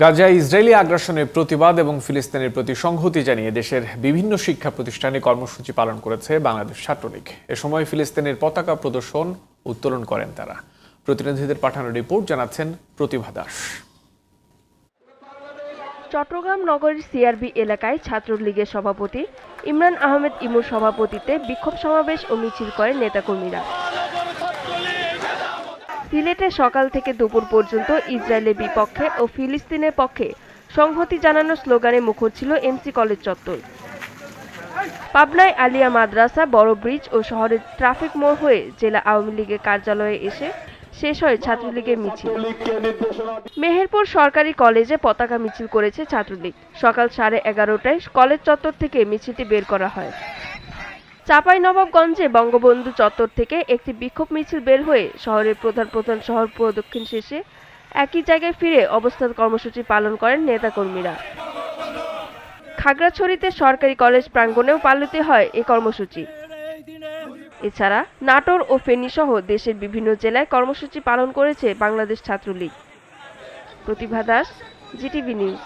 গাজায় ইসরায়েলি আগ্রাসনের প্রতিবাদ এবং ফিলিস্তিনের প্রতি সংহতি জানিয়ে দেশের বিভিন্ন শিক্ষা প্রতিষ্ঠানে কর্মসূচি পালন করেছে বাংলাদেশ ছাত্রলীগ। এ সময় ফিলিস্তিনের পতাকা প্রদর্শন উত্তোলন করেন তারা। প্রতিনিধিদের পাঠানো রিপোর্ট জানাচ্ছেন প্রতিভা দাস। চট্টগ্রাম নগরীর সিআরবি এলাকায় ছাত্রলীগের সভাপতি ইমরান আহমেদ ইমুর সভাপতিত্বে বিক্ষোভ সমাবেশ ও মিছিল করেন নেতাকর্মীরা। সিলেটে সকাল থেকে দুপুর পর্যন্ত ইসরায়েলের বিপক্ষে ও ফিলিস্তিনের পক্ষে সংহতি জানানোর স্লোগানে মুখর ছিল এমসি কলেজ চত্বর। পাবনায় আলিয়া মাদ্রাসা, বড় ব্রিজ ও শহরের ট্রাফিক মোড় হয়ে জেলা আওয়ামী লীগের কার্যালয়ে এসে শেষ হয় ছাত্রলীগের মিছিল। মেহেরপুর সরকারি কলেজে পতাকা মিছিল করেছে ছাত্রলীগ। সকাল সাড়ে এগারোটায় কলেজ চত্বর থেকে মিছিলটি বের করা হয়। চাপাই নবাবগঞ্জে বঙ্গবন্ধু চত্বর থেকে একটি বিক্ষোভ মিছিল বের হয়ে শহরের প্রধান প্রধান শহর প্রদক্ষিণ শেষে একই জায়গায় ফিরে অবস্থান কর্মসূচি পালন করেন নেতাকর্মীরা। খাগড়াছড়িতে সরকারি কলেজ প্রাঙ্গণেও পালিত হয় এই কর্মসূচি। এছাড়া নাটোর ও ফেনী সহ দেশের বিভিন্ন জেলায় কর্মসূচি পালন করেছে Bangladesh Chhatra League. Pratibha Das, GTV news.